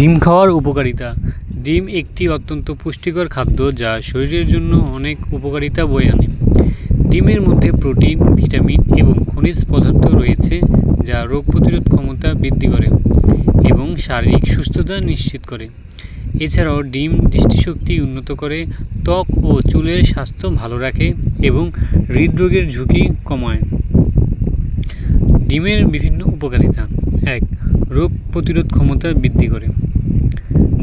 ডিম খাওয়ার উপকারিতা। ডিম একটি অত্যন্ত পুষ্টিকর খাদ্য যা শরীরের জন্য অনেক উপকারিতা বয়ে আনে। ডিমের মধ্যে প্রোটিন, ভিটামিন এবং খনিজ পদার্থ রয়েছে যা রোগ প্রতিরোধ ক্ষমতা বৃদ্ধি করে এবং শারীরিক সুস্থতা নিশ্চিত করে। এছাড়াও ডিম দৃষ্টিশক্তি উন্নত করে, ত্বক ও চুলের স্বাস্থ্য ভালো রাখে এবং হৃদরোগের ঝুঁকি কমায়। ডিমের বিভিন্ন উপকারিতা। এক, রোগ প্রতিরোধ ক্ষমতা বৃদ্ধি করে।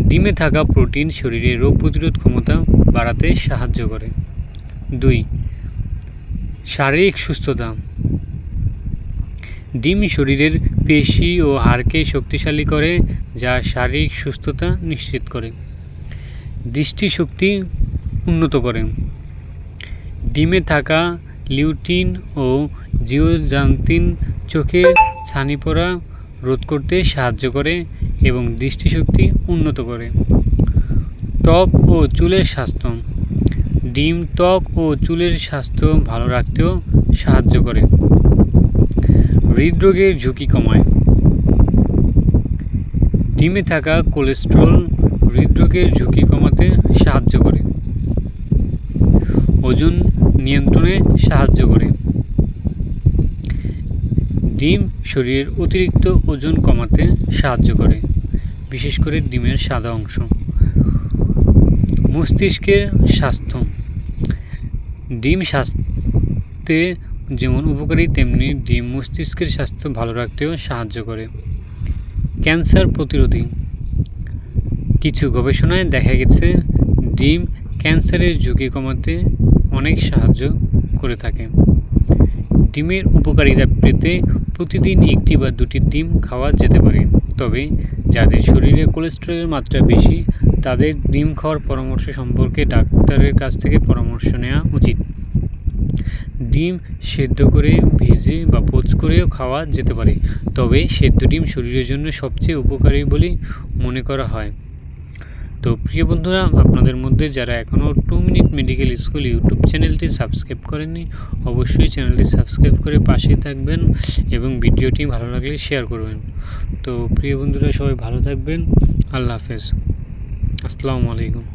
ডিমে থাকা প্রোটিন শরীরে রোগ প্রতিরোধ ক্ষমতা বাড়াতে সাহায্য করে। দুই, শারীরিক সুস্থতা। ডিম শরীরের পেশি ও হাড়কে শক্তিশালী করে, যা শারীরিক সুস্থতা নিশ্চিত করে। দৃষ্টিশক্তি উন্নত করে। ডিমে থাকা লিউটিন ও জিওজান্তিন চোখের ছানি পড়া রোধ করতে সাহায্য করে এবং দৃষ্টিশক্তি উন্নত করে। ত্বক ও চুলের স্বাস্থ্য। ডিম, ত্বক ও চুলের স্বাস্থ্য ভালো রাখতেও সাহায্য করে। হৃদরোগের ঝুঁকি কমায়। ডিমে থাকা কোলেস্ট্রল হৃদরোগের ঝুঁকি কমাতে সাহায্য করে। ওজন নিয়ন্ত্রণে সাহায্য করে। ডিম শরীরের অতিরিক্ত ওজন কমাতে সাহায্য করে। বিশেষ করে ডিমের সাদা অংশ। মস্তিষ্কের স্বাস্থ্য। ডিম স্বাস্থ্যে যেমন উপকারী, তেমনি ডিম মস্তিষ্কের স্বাস্থ্য ভালো রাখতেও সাহায্য করে। ক্যান্সার প্রতিরোধী। কিছু গবেষণায় দেখা গেছে, ডিম ক্যান্সারের ঝুঁকি কমাতে অনেক সাহায্য করে থাকে। ডিমের উপকারিতা পেতে প্রতিদিন একটি বা দুটি ডিম খাওয়া যেতে পারে। তবে যাদের শরীরে কোলেস্টেরলের মাত্রা বেশি, তাদের ডিম খাওয়ার পরামর্শ সম্পর্কে ডাক্তারের কাছ থেকে পরামর্শ নেওয়া উচিত। ডিম সেদ্ধ করে ভেজে বা পোচ করেও খাওয়া যেতে পারে, তবে সেদ্ধ ডিম শরীরের জন্য সবচেয়ে উপকারী বলে মনে করা হয়। তো প্রিয় বন্ধুরা, আপনাদের মধ্যে যারা এখনও two minute medical school YouTube চ্যানেলটি সাবস্ক্রাইব করেননি, অবশ্যই চ্যানেলটি সাবস্ক্রাইব করে পাশে থাকবেন এবং ভিডিওটি ভালো লাগলে শেয়ার করবেন। তো প্রিয় বন্ধুরা, সবাই ভালো থাকবেন। আল্লাহ হাফেজ। আসসালামু আলাইকুম।